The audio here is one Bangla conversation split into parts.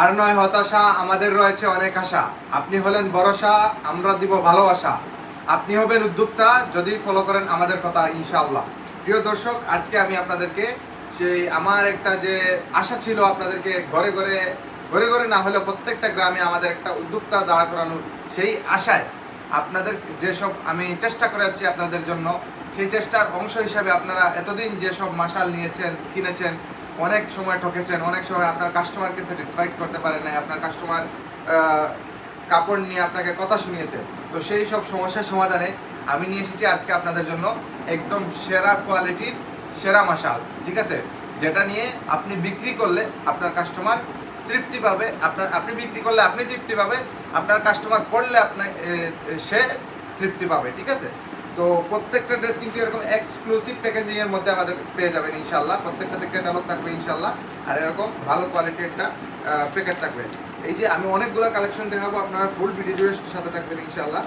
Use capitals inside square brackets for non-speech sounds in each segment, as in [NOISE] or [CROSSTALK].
আর নয় হতাশা, আমাদের রয়েছে অনেক আশা। আপনি হলেন ভরসা, আমরা দিব ভালোবাসা। আপনি হবেন উদ্যোক্তা, যদি ফলো করেন আমাদের কথা, ইনশাআল্লাহ। প্রিয় দর্শক, আজকে আমি আপনাদেরকে সেই আমার একটা যে আশা ছিল আপনাদেরকে ঘরে ঘরে ঘরে ঘরে না হলেও প্রত্যেকটা গ্রামে আমাদের একটা উদ্যোক্তা দাঁড়া করানোর সেই আশায় আপনাদের যেসব আমি চেষ্টা করে যাচ্ছি আপনাদের জন্য, সেই চেষ্টার অংশ হিসাবে আপনারা এতদিন যেসব মাসাল নিয়েছেন, কিনেছেন অনেক সময় ঠকেছেন, অনেক সময় আপনার কাস্টমারকে স্যাটিসফাইড করতে পারেন নাই, আপনার কাস্টমার কাপড় নিয়ে আপনাকে কথা শুনিয়েছে। তো সেই সব সমস্যার সমাধানে আমি নিয়ে এসেছি আজকে আপনাদের জন্য একদম সেরা কোয়ালিটির সেরা মাসাল, ঠিক আছে? যেটা নিয়ে আপনি বিক্রি করলে আপনার কাস্টমার তৃপ্তি পাবে, আপনার, আপনি বিক্রি করলে আপনি তৃপ্তি পাবেন, আপনার কাস্টমার পড়লে আপনার সে তৃপ্তি পাবে, ঠিক আছে? তো প্রত্যেকটা ড্রেস কিন্তু এরকম এক্সক্লুসিভ প্যাকেজিং এর মধ্যে আমাদের পেয়ে যাবেন ইনশাল্লাহ প্রত্যেকটাতে ক্যাটালগ থাকবে ইনশাল্লাহ আর এরকম ভালো কোয়ালিটির একটা প্যাকেট থাকবে। এই যে আমি অনেকগুলো কালেকশন দেখাবো, আপনারা ফুল ভিডিও সাথে থাকবেন ইনশাল্লাহ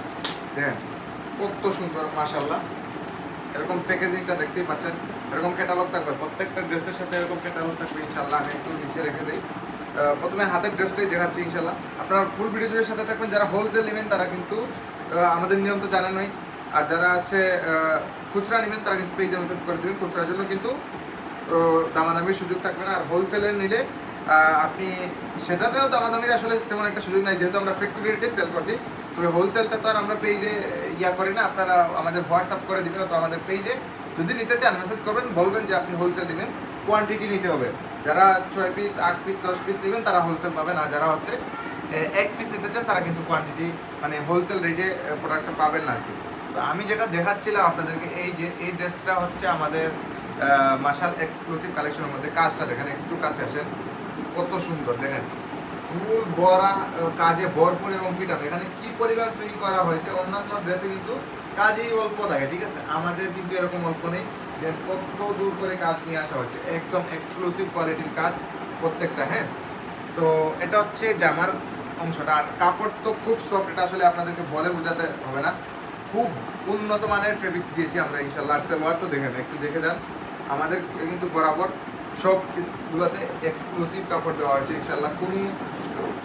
দেখেন, কত সুন্দর মাশাল্লাহ এরকম প্যাকেজিংটা দেখতেই পাচ্ছেন। এরকম ক্যাটালগ থাকবে। প্রত্যেকটা ড্রেসের সাথে এরকম ক্যাটালগ থাকবে ইনশাল্লাহ আমি একটু নিচে রেখে দিই। প্রথমে হাতের ড্রেসটাই দেখাচ্ছি ইনশাল্লাহ আপনারা ফুল ভিডিও সাথে থাকবেন। যারা হোলসেল নেবেন, তারা কিন্তু আমাদের নিয়ম তো জানেনই আর যারা আছে খুচরা নেবেন, তারা কিন্তু পেজে মেসেজ করে দেবেন খুচরার জন্য, কিন্তু দামাদামির সুযোগ থাকবে না। আর হোলসেলে নিলে আপনি, সেটাতেও দামাদামির আসলে তেমন একটা সুযোগ নাই। যেহেতু আমরা ফ্যাক্টরি রেটে সেল করছি, তবে হোলসেলটা তো আর আমরা পেজে ইয়া করি না। আপনারা আমাদের হোয়াটসঅ্যাপ করে দিবেন, অথবা আমাদের পেজে যদি নিতে চান মেসেজ করবেন, বলবেন যে আপনি হোলসেল নেবেন। কোয়ান্টিটি নিতে হবে। যারা ছয় পিস আট পিস দশ পিস নেবেন, তারা হোলসেল পাবেন। আর যারা হচ্ছে এক পিস নিতে চান, তারা কিন্তু কোয়ান্টিটি মানে হোলসেল রেটে প্রোডাক্টটা পাবেন না আর কি। তো আমি যেটা দেখাচ্ছিলাম আপনাদেরকে, এই যে, এই ড্রেসটা হচ্ছে আমাদের মাসাল এক্সক্লুসিভ কালেকশনের মধ্যে। কাজটা দেখেন, একটু কাছে আসেন। কত সুন্দর, দেখেন। ফুল বড়া কাজে ভরপুর এবং পিটানো। এখানে কি পরিমাণ সুইং করা হয়েছে? অন্যান্য ড্রেসে কিন্তু কাজেই অল্প থাকে, ঠিক আছে? আমাদের কিন্তু এরকম অল্প নেই। যে কত দূর করে কাজ নিয়ে আসা হয়েছে। একদম এক্সক্লুসিভ কোয়ালিটির কাজ প্রত্যেকটা হ্যাঁ? তো এটা হচ্ছে জামার অংশটা। আর কাপড় তো খুব সফট এটা আসলে আপনাদেরকে বলে বোঝাতে হবে না। খুব উন্নত মানের ফেব্রিক্স দিয়েছি আমরা ইনশাল্লাহ আর সেলোয়ার তো দেখেন একটু দেখে যান। আমাদের কিন্তু বরাবর সব গুলোতে এক্সক্লুসিভ কাপড় দেওয়া হয়েছে ইনশাল্লাহ কোনো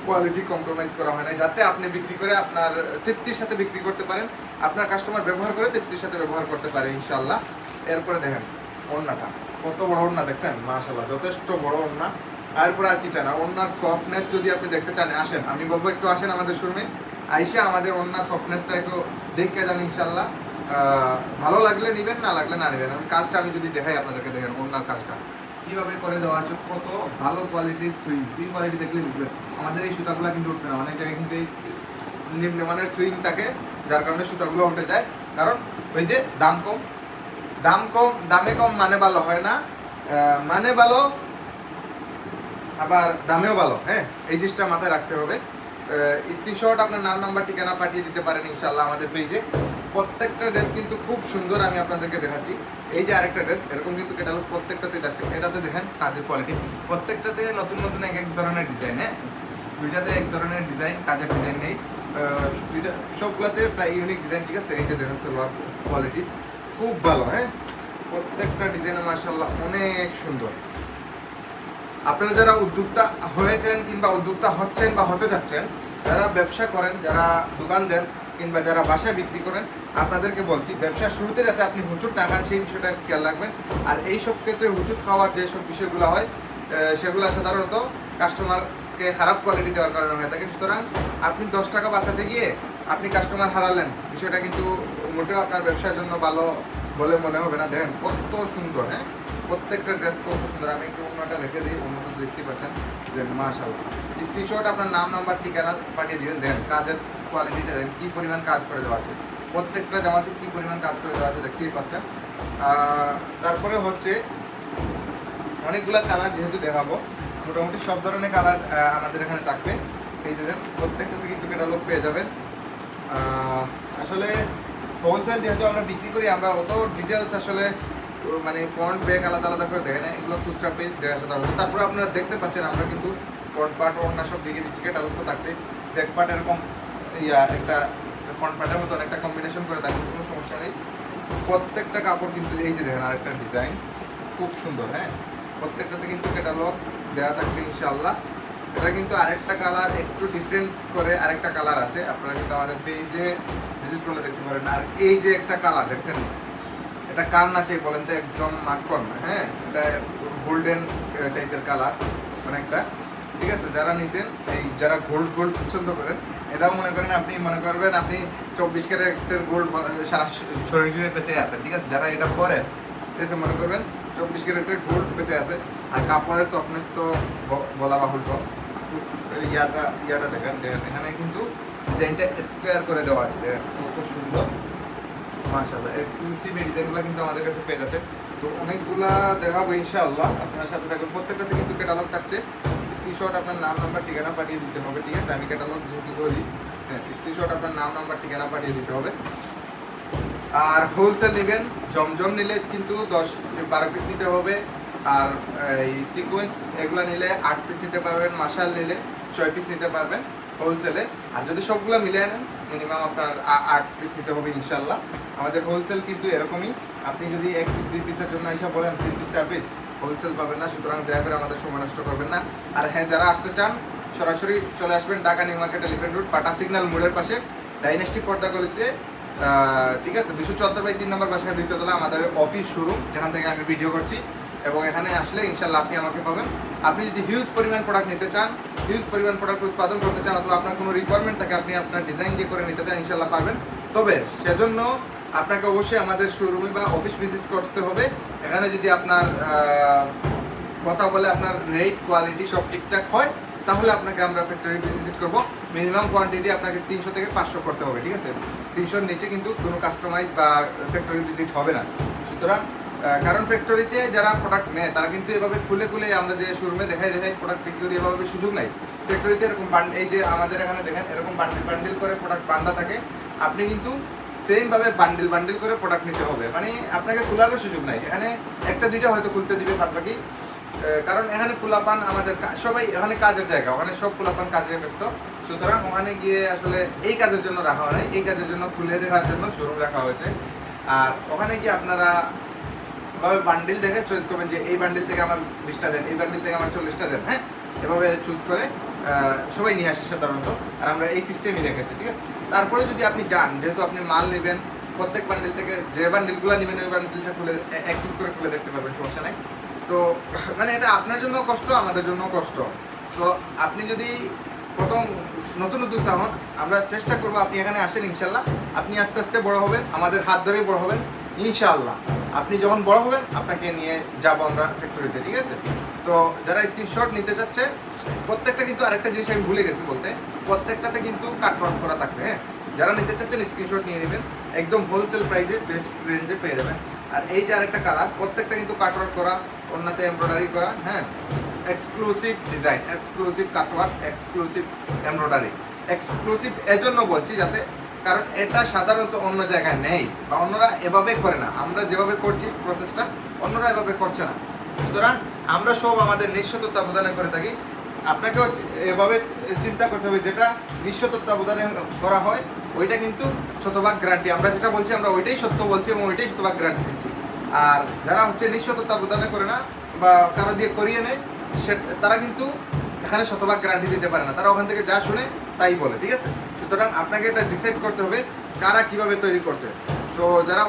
কোয়ালিটি কম্প্রোমাইজ করা হয় না যাতে আপনি বিক্রি করে আপনার তৃপ্তির সাথে বিক্রি করতে পারেন, আপনার কাস্টমার ব্যবহার করে তৃপ্তির সাথে ব্যবহার করতে পারে ইনশাল্লাহ এরপরে দেখেন, ওড়নাটা। কত বড় ওড়না, দেখছেন? মাশাল্লাহ যথেষ্ট বড় ওড়না। এরপর আর কি চান? ওড়নার সফটনেস যদি আপনি দেখতে চান, আসেন। আমি বলব, একটু আসেন আমাদের শোরুমে। আইসে আমাদের অন্য সফটনেসটা একটু দেখে যান ইনশাল্লাহ। ভালো লাগলে নেবেন, না লাগলে না নেবেন। আমি কাজটা আমি যদি দেখাই আপনাদেরকে, দেখেন অন্যার কাজটা। কীভাবে করে দেওয়া আছে, কত ভালো কোয়ালিটির সুইং সুইং কোয়ালিটি দেখলে বুঝবেন, আমাদের এই সুতাগুলো কিন্তু উঠবে না। অনেক জায়গায় কিন্তু এই নিম্নমানের সুইং থাকে, যার কারণে সুতাগুলো উঠে যায়। কারণ ওই যে দাম কম। দাম কম, দামে কম মানে ভালো হয় না। মানে ভালো, আবার দামেও ভালো। হ্যাঁ এই জিনিসটা মাথায় রাখতে হবে। স্ক্রিনশট আপনার নাম নাম্বার ঠিকানা পাঠিয়ে দিতে পারেন ইনশাল্লাহ আমাদের পেজে প্রত্যেকটা ড্রেস কিন্তু খুব সুন্দর আমি আপনাদেরকে দেখাচ্ছি। এই যে আরেকটা ড্রেস এরকম কিন্তু ক্যাটালগ প্রত্যেকটাতে যাচ্ছে। এটাতে দেখেন কাজের কোয়ালিটি প্রত্যেকটাতে নতুন নতুন এক এক ধরনের ডিজাইন হ্যাঁ? দুইটাতে এক ধরনের ডিজাইন কাজের ডিজাইন নেই। দুইটা, সবগুলোতে প্রায় ইউনিক ডিজাইন ঠিক আছে? এই যে দেখেন সালোয়ার কোয়ালিটি খুব ভালো হ্যাঁ? প্রত্যেকটা ডিজাইন মার্শাল্লাহ অনেক সুন্দর। আপনারা যারা উদ্যোক্তা হয়েছেন কিংবা উদ্যোক্তা হচ্ছেন বা হতে চাচ্ছেন যারা ব্যবসা করেন, যারা দোকান দেন কিংবা যারা বাসায় বিক্রি করেন, আপনাদেরকে বলছি, ব্যবসা শুরুতে যাতে আপনি হুচুট না খান, সেই বিষয়টা খেয়াল রাখবেন। আর এই সব ক্ষেত্রে হুচুট খাওয়ার যেসব বিষয়গুলো হয় সেগুলো সাধারণত কাস্টমারকে খারাপ কোয়ালিটি দেওয়ার কারণে হয়ে থাকে। সুতরাং আপনি দশ টাকা বাঁচাতে গিয়ে আপনি কাস্টমার হারালেন, বিষয়টা কিন্তু মোটেও আপনার ব্যবসার জন্য ভালো বলে মনে হবে না। দেখেন কত সুন্দর হ্যাঁ? প্রত্যেকটা ড্রেস কত সুন্দর। আমি একটু অন্যটা রেখে দিই অন্যটা তো দেখতে পাচ্ছেন। দেন মাশাল্লাহ স্ক্রিনশট আপনার নাম নাম্বার ঠিকানা পাঠিয়ে দিবেন। দেন কাজের কোয়ালিটিটা দেন, কী পরিমাণ কাজ করে দেওয়া আছে। প্রত্যেকটা জামাতে কী পরিমাণ কাজ করে দেওয়া আছে দেখতেই পাচ্ছেন। তারপরে হচ্ছে অনেকগুলো কালার যেহেতু দেখাবো, মোটামুটি সব ধরনের কালার আমাদের এখানে থাকবে। এই যে প্রত্যেকটাতে কিন্তু ক্যাটালগ পেয়ে যাবেন। আসলে হোলসেল যেহেতু আমরা বিক্রি করি, আমরা অত ডিটেলস আসলে মানে ফ্রন্ট ব্যাক আলাদা আলাদা করে দেখে না এগুলো খুচরা পেজ দেখা সাধারণত তারপরে। আপনারা দেখতে পাচ্ছেন, আমরা কিন্তু ফ্রন্ট পার্ট অন্য সব দিকে দিচ্ছি। ক্যাটালগ তো থাকছে ব্যাক পার্ট এরকম, ইয়া, একটা ফ্রন্ট পার্টের মতন একটা কম্বিনেশন করে থাকবে কোনো সমস্যা নেই। প্রত্যেকটা কাপড় কিন্তু এই যে দেখেন আরেকটা ডিজাইন খুব সুন্দর হ্যাঁ? প্রত্যেকটাতে কিন্তু ক্যাটালগ দেওয়া থাকবে, ইনশাআল্লাহ। এটা কিন্তু আরেকটা কালার একটু ডিফারেন্ট করে আরেকটা কালার আছে। আপনারা কিন্তু আমাদের পেজে ভিজিট করলে দেখতে পারেন আর এই যে একটা কালার দেখছেন? এটা কার নাচে বলেন তো, একদম মাখন হ্যাঁ? এটা গোল্ডেন টাইপের কালার অনেকটা। ঠিক আছে, যারা নিতেন, এই যারা গোল্ড গোল্ড পছন্দ করেন, এটাও মনে করেন আপনি, মনে করবেন আপনি চব্বিশ ক্যারেক্টের গোল্ড সারা শরীর জুড়ে বেঁচে আছেন ঠিক আছে, যারা এটা পরেন, ঠিক আছে, মনে করবেন, চব্বিশ ক্যারেক্টের গোল্ড বেঁচে আছে। আর কাপড়ের সফটনেস তো বলা বাহুল্য। ইয়াটা ইয়াটা দেখেন দেখেন। এখানে কিন্তু করে দেওয়া আছে। সুন্দর। কিন্তু আমাদের কাছে তো অনেকগুলা আপনার সাথে থাকবেন কিন্তু থাকছে। আপনার নাম নাম্বার ঠিকানা পাঠিয়ে দিতে হবে, ঠিক আছে? আমি হ্যাঁ আপনার নাম নাম্বার ঠিকানা পাঠিয়ে দিতে হবে। আর হোলসেল নেবেন, জমজম নিলে কিন্তু দশ, বারো পিস নিতে হবে। আর এই সিকোয়েন্স এগুলো নিলে আট পিস নিতে পারবেন মাসাল নিলে ছয় পিস নিতে পারবেন হোলসেলে আর যদি সবগুলো মিলে নেন মিনিমাম আপনার আট পিস নিতে হবে ইনশাল্লাহ। আমাদের হোলসেল কিন্তু এরকমই। আপনি যদি এক পিস দুই পিসের জন্য এসে বলেন তিন পিস চার পিস হোলসেল পাবেন না সুতরাং দয়া করে আমাদের সময় নষ্ট করবেন না। আর হ্যাঁ যারা আসতে চান সরাসরি চলে আসবেন Dhaka new market elephant road পাটা সিগন্যাল মোড়ের পাশে ডাইনেস্টি পর্দাগলিতে। আহ, ঠিক আছে দুশো চুয়াত্তর বাই তিন নম্বর বাসায় দ্বিতীয় তলা আমাদের অফিস শোরুম যেখান থেকে আমি ভিডিও করছি। এবং এখানে আসলে ইনশাল্লাহ আপনি আমাকে পাবেন। আপনি যদি হিউজ পরিমাণ প্রোডাক্ট নিতে চান হিউজ পরিমাণ প্রোডাক্ট উৎপাদন করতে চান অথবা আপনার কোনো রিকোয়ারমেন্ট থাকে, আপনি আপনার ডিজাইন দিয়ে করে নিতে চান ইনশাল্লাহ পারবেন। তবে সেজন্য আপনাকে অবশ্যই আমাদের শোরুমে বা অফিস ভিজিট করতে হবে। এখানে যদি আপনার কথা বলে আপনার রেট কোয়ালিটি সব ঠিকঠাক হয়, তাহলে আপনাকে আমরা ফ্যাক্টরি ভিজিট করব। মিনিমাম কোয়ান্টিটি আপনাকে তিনশো থেকে পাঁচশো করতে হবে, ঠিক আছে? তিনশোর নিচে কিন্তু কোনো কাস্টমাইজ বা ফ্যাক্টরি ভিজিট হবে না। সুতরাং কারণ ফ্যাক্টরিতে যারা প্রোডাক্ট নেয়, তারা কিন্তু এভাবে খুলে খুলে আমরা যে শোরুমে দেখাই দেখাই প্রোডাক্ট বিক্রি করি এভাবে সুযোগ নাই। ফ্যাক্টরিতে এরকম এই যে আমাদের এখানে দেখেন, এরকম বান্ডিল বান্ডিল করে প্রোডাক্ট বান্ধা থাকে, আপনি কিন্তু সেমভাবে বান্ডিল বান্ডিল করে প্রোডাক্ট নিতে হবে। মানে আপনাকে খোলারও সুযোগ নাই। এখানে একটা, দুইটা হয়তো খুলতে দিবে বাদ বাকি কারণ এখানে পোলাপান আমাদের সবাই এখানে কাজের জায়গা, ওখানে সব পোলাপান কাজে ব্যস্ত। সুতরাং ওখানে গিয়ে আসলে এই কাজের জন্য রাখা হয় এই কাজের জন্য খুলে দেখার জন্য শোরুম রাখা হয়েছে। আর ওখানে গিয়ে আপনারা ভাবে বান্ডিল দেখে চয়েস করবেন যে এই বান্ডিল থেকে আমার বিশটা দেন, এই বান্ডিল থেকে আমার চল্লিশটা দেন হ্যাঁ? এভাবে চুজ করে সবাই নিয়ে আসে সাধারণত, আর আমরা এই সিস্টেমই রেখেছি, ঠিক আছে? তারপরে যদি আপনি যান, যেহেতু আপনি মাল নেবেন, প্রত্যেক বান্ডিল থেকে যে বান্ডিলগুলো নেবেন, ওই বান্ডিলটা খুলে এক পিস করে খুলে দেখতে পারবেন, সমস্যা নেই। তো [CLEARS THROAT] মানে এটা আপনার জন্য কষ্ট, আমাদের জন্য কষ্ট। সো আপনি যদি প্রথম নতুন উদ্যোক্তা হন, আমরা চেষ্টা করব আপনি এখানে আসেন, ইনশাল্লাহ। আপনি আস্তে আস্তে বড় হবেন, আমাদের হাত ধরেই বড় হবেন। ইনশাআল্লাহ। আপনি যখন বড় হবেন, আপনাকে নিয়ে যাব আমরা ফ্যাক্টরিতে ঠিক আছে? তো যারা স্ক্রিনশট নিতে চাচ্ছে, প্রত্যেকটা কিন্তু আরেকটা জিনিস আমি ভুলে গেছি বলতে, প্রত্যেকটাতে কিন্তু কাটওয়ার্ক করা থাকবে হ্যাঁ? যারা নিতে চাচ্ছেন স্ক্রিনশট নিয়ে নেবেন, একদম হোলসেল প্রাইসে বেস্ট রেঞ্জে পেয়ে যাবেন। আর এই যে আরেকটা কালার প্রত্যেকটা কিন্তু কাটওয়ার্ক করা, অন্যতে এমব্রয়ডারি করা হ্যাঁ? Exclusive design exclusive cutwork exclusive embroidery exclusive এজন্য বলছি যাতে কারণ এটা সাধারণত অন্য জায়গায় নেই বা অন্যরা এভাবে করে না। আমরা যেভাবে করছি প্রসেসটা অন্যরা এভাবে করছে না। সুতরাং আমরা সব আমাদের নিঃস্ব তত্ত্বাবধানে করে থাকি। আপনাকেও এভাবে চিন্তা করতে হবে যেটা নিঃস্ব তত্ত্বাবধানে করা হয়, ওইটা কিন্তু শতভাগ গ্যারান্টি আমরা যেটা বলছি, আমরা ওইটাই সত্য বলছি এবং ওইটাই শতভাগ গ্যারান্টি দিচ্ছি। আর যারা হচ্ছে নিঃস্ব তত্ত্বাবধানে করে না বা কারও দিয়ে করিয়ে নেয়, সে তারা কিন্তু এখানে শতভাগ গ্যারান্টি দিতে পারে না। তারা ওখান থেকে যা শুনে তাই বলে, ঠিক আছে? সুতরাং আপনাকে এটা ডিসাইড করতে হবে কারা কীভাবে তৈরি করছে। তো যারা